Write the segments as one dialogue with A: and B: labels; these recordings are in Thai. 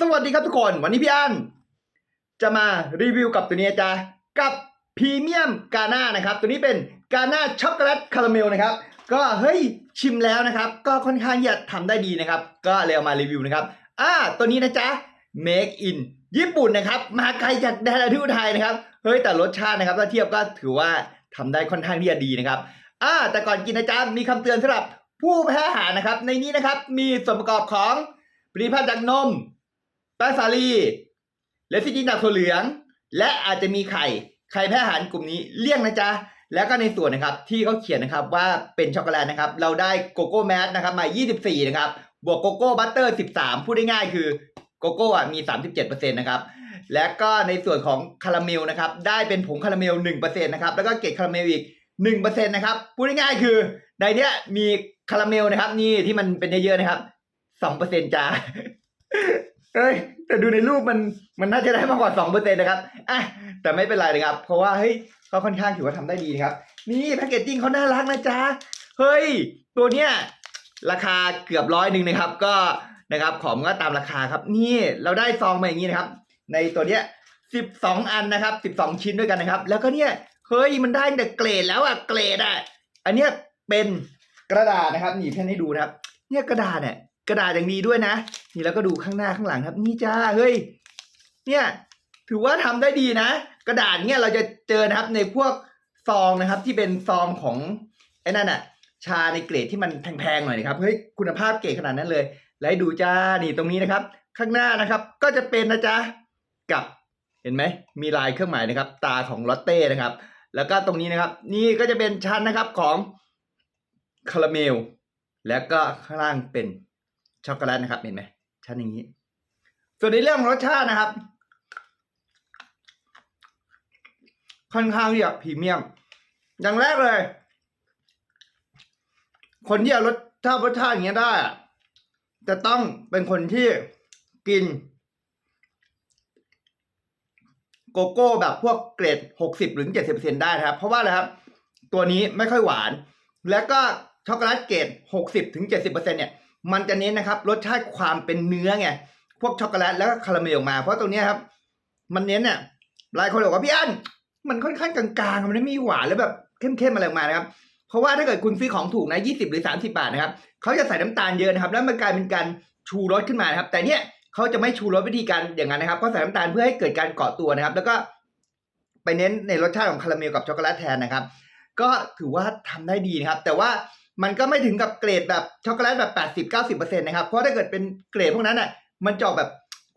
A: สวัสดีครับทุกคนวันนี้พี่อันจะมารีวิวกับตัวนี้จ้ะกับพรีเมียมกาน่านะครับ ตัวนี้เป็นกาน่าช็อกโกแลตคาราเมลนะครับ ก็เฮ้ยชิมแล้วนะครับ ก็ค่อนข้างจะทำได้ดีนะครับ ก็เลยเอามารีวิวนะครับอ่าตัวนี้นะจ๊ะ make in ญี่ปุ่นนะครับ มาไกลจากแดนอาทิตย์ไทยนะครับเฮ้ยแต่รสชาตินะครับถ้าเทียบก็ถือว่าทำได้ค่อนข้างที่จะดีนะครับอ่าแต่ก่อนกินนะจ๊ะมีคำเตือนสำหรับผู้แพ้อาหารนะครับ ในนี้นะครับมีส่วนประกอบของผลิตภัณฑ์จากนม แป้งสาลีเลซิจินจากถั่วเหลือง และอาจจะมีไข่ไข่แพ้อาหารกลุ่มนี้เลี่ยงนะจ๊ะแล้วก็ในส่วนนะครับที่เขาเขียนนะครับว่าเป็นช็อกโกแลตนะครับเราได้โกโก้แมสนะครับมา 24 นะครับ บวกโกโก้บัตเตอร์ 13 พูดได้ง่ายคือโกโก้อะมี 37%นะครับและก็ในส่วนของคาราเมลนะครับได้เป็นผงคาราเมล 1%นะครับแล้วก็เกล็ดคาราเมลอีก 1%นะครับพูดง่ายๆคือ ในเนี้ยมีคาราเมลนะครับนี่ที่มันเป็นเยอะๆนะครับ 2%จ้า เอ้ยแต่ดูในรูปมันมันน่าจะได้มากกว่าสองเปอร์เซ็นต์นะครับอะแต่ไม่เป็นไรนะครับ เพราะว่าเฮ้ยเขาค่อนข้างถือว่าทำได้ดีนะครับ นี่แพคเกจจิ้งเขาน่ารักนะจ๊ะเฮ้ย ตัวเนี้ยราคาเกือบร้อยหนึ่งนะครับ ก็นะครับของก็ตามราคาครับ นี่เราได้ซองมาอย่างนี้นะครับ ในตัวเนี้ยสิบสองอันนะครับสิบสองชิ้นด้วยกันนะครับ แล้วก็เนี่ยเฮ้ยมันได้แต่เกรดแล้วอะเกรดอะอันเนี้ยเป็นกระดาษนะครับ นี่เพื่อนให้ดูนะครับ เนี่ยกระดาษเนี่ย กระดาษอย่างดีด้วยนะ นี่แล้วก็ดูข้างหน้าข้างหลังครับ นี่จ้าเฮ้ยเนี่ยถือว่าทำได้ดีนะ กระดาษเนี่ยเราจะเจอนะครับในพวกซองนะครับที่เป็นซองของไอ้นั่นอะชาในเกรดที่มันแพงๆหน่อยนะครับเฮ้ยคุณภาพเกรดขนาดนั้นเลยแล้วดูจ้านี่ตรงนี้นะครับ ข้างหน้านะครับก็จะเป็นนะจ๊ะกับเห็นไหมมีลายเครื่องหมายนะครับ ตาของลอตเต้นะครับ แล้วก็ตรงนี้นะครับ นี่ก็จะเป็นชั้นนะครับของคาราเมล แล้วก็ข้างล่างเป็น ช็อกโกแลตนะครับเห็นไหมชั้นอย่างนี้ ส่วนในเรื่องของรสชาตินะครับ ค่อนข้างที่จะพรีเมียม อย่างแรกเลย คนที่เอารสชาติรสชาติอย่างเงี้ยได้อะจะต้องเป็นคนที่กิน โกโก้แบบพวกเกรดหกสิบหรือเจ็ดสิบเปอร์เซ็นได้นะครับ เพราะว่าอะไรครับ ตัวนี้ไม่ค่อยหวาน แล้วก็ช็อกโกแลตเกรดหกสิบถึงเจ็ดสิบเปอร์เซ็นเนี่ย มันจะเน้นนะครับรสชาติความเป็นเนื้อไงพวกช็อกโกแลตแล้วก็คาราเมลออกมา เพราะตรงนี้ครับ มันเน้นเนี่ยหลายคนบอกว่าพี่อันมันค่อนข้างกลางๆมันไม่มีหวานแล้วแบบเข้มๆอะไรออกมานะครับ เพราะว่าถ้าเกิดคุณซื้อของถูกนะยี่สิบหรือสามสิบาทนะครับเขาจะใส่น้ำตาลเยอะนะครับ แล้วมันกลายเป็นการชูรสขึ้นมานะครับ แต่เนี้ยเขาจะไม่ชูรสวิธีการอย่างนั้นนะครับเขาใส่น้ำตาลเพื่อให้เกิดการเกาะตัวนะครับ แล้วก็ไปเน้นในรสชาติของคาราเมลกับช็อกโกแลตแทนนะครับ ก็ถือว่าทำได้ดีนะครับ แต่ว่า มันก็ไม่ถึงกับเกรดแบบช็อกโกแลตแบบ 80-90%นะครับ เพราะถ้าเกิดเป็นเกรดพวกนั้นอะมันจอกแบบ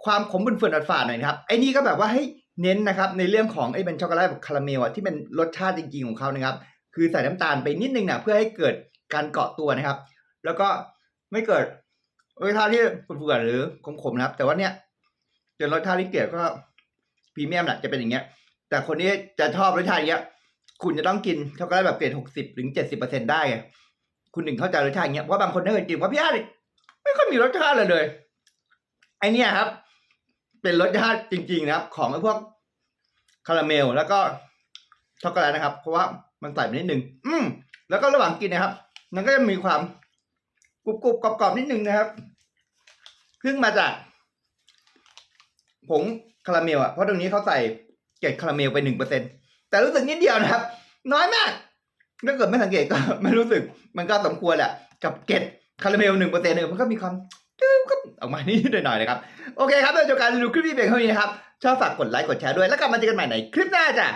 A: ความขมเฟื่อนฝาดหน่อยนะครับไอ้นี่ก็แบบว่าให้เน้นนะครับในเรื่องของไอ้เป็นช็อกโกแลตแบบคาราเมลอะที่เป็นรสชาติจริงๆของเขานะครับ คือใส่น้ำตาลไปนิดนึงนะเพื่อให้เกิดการเกาะตัวนะครับ แล้วก็ไม่เกิดรสชาติที่เฟื่อนๆหรือขมๆนะครับ แต่ว่าเนี่ยจนรสชาติที่เกลียดก็พรีเมียมแหละจะเป็นอย่างเงี้ย แต่คนที่จะชอบรสชาติอย่างเงี้ย คุณจะต้องกินช็อกโกแลตแบบเกรดหกสิบถึงเจ็ดสิบเปอร์เซ็นได้ไง คุณถึงเข้าใจรสชาติเงี้ยเพราะบางคนถ้าเกิดกินว่าพี่อาร์ตไม่ค่อยมีรสชาติเลยเลยไอเนี้ยครับ เป็นรสชาติจริง ๆ นะครับ ของไอพวกคาราเมลแล้วก็ช็อกโกแลตนะครับ เพราะว่ามันใส่ไปนิดนึง อืมแล้วก็ระหว่างกินนะครับ มันก็จะมีความกรุบๆกรอบๆนิดนึงนะครับซึ่งมาจากผงคาราเมลอะเพราะตรงนี้เขาใส่เกล็ดคาราเมลไปหนึ่งเปอร์เซ็นแต่รู้สึกนิดเดียวนะครับ น้อยมาก ถ้าเกิดไม่สังเกตก็ไม่รู้สึก มันก็สมควรแหละ กับเกล็ดคาราเมลหนึ่งเปอร์เซ็นต์เนี่ยมันก็มีความอก็ออกมานิดหน่อยๆนะครับ โอเคครับเราจบการดูคลิปนี้เพียงเท่านี้นะครับ ชอบฝากกดไลค์กดแชร์ด้วย แล้วกลับมาเจอกันใหม่ในคลิปหน้าจ้ะ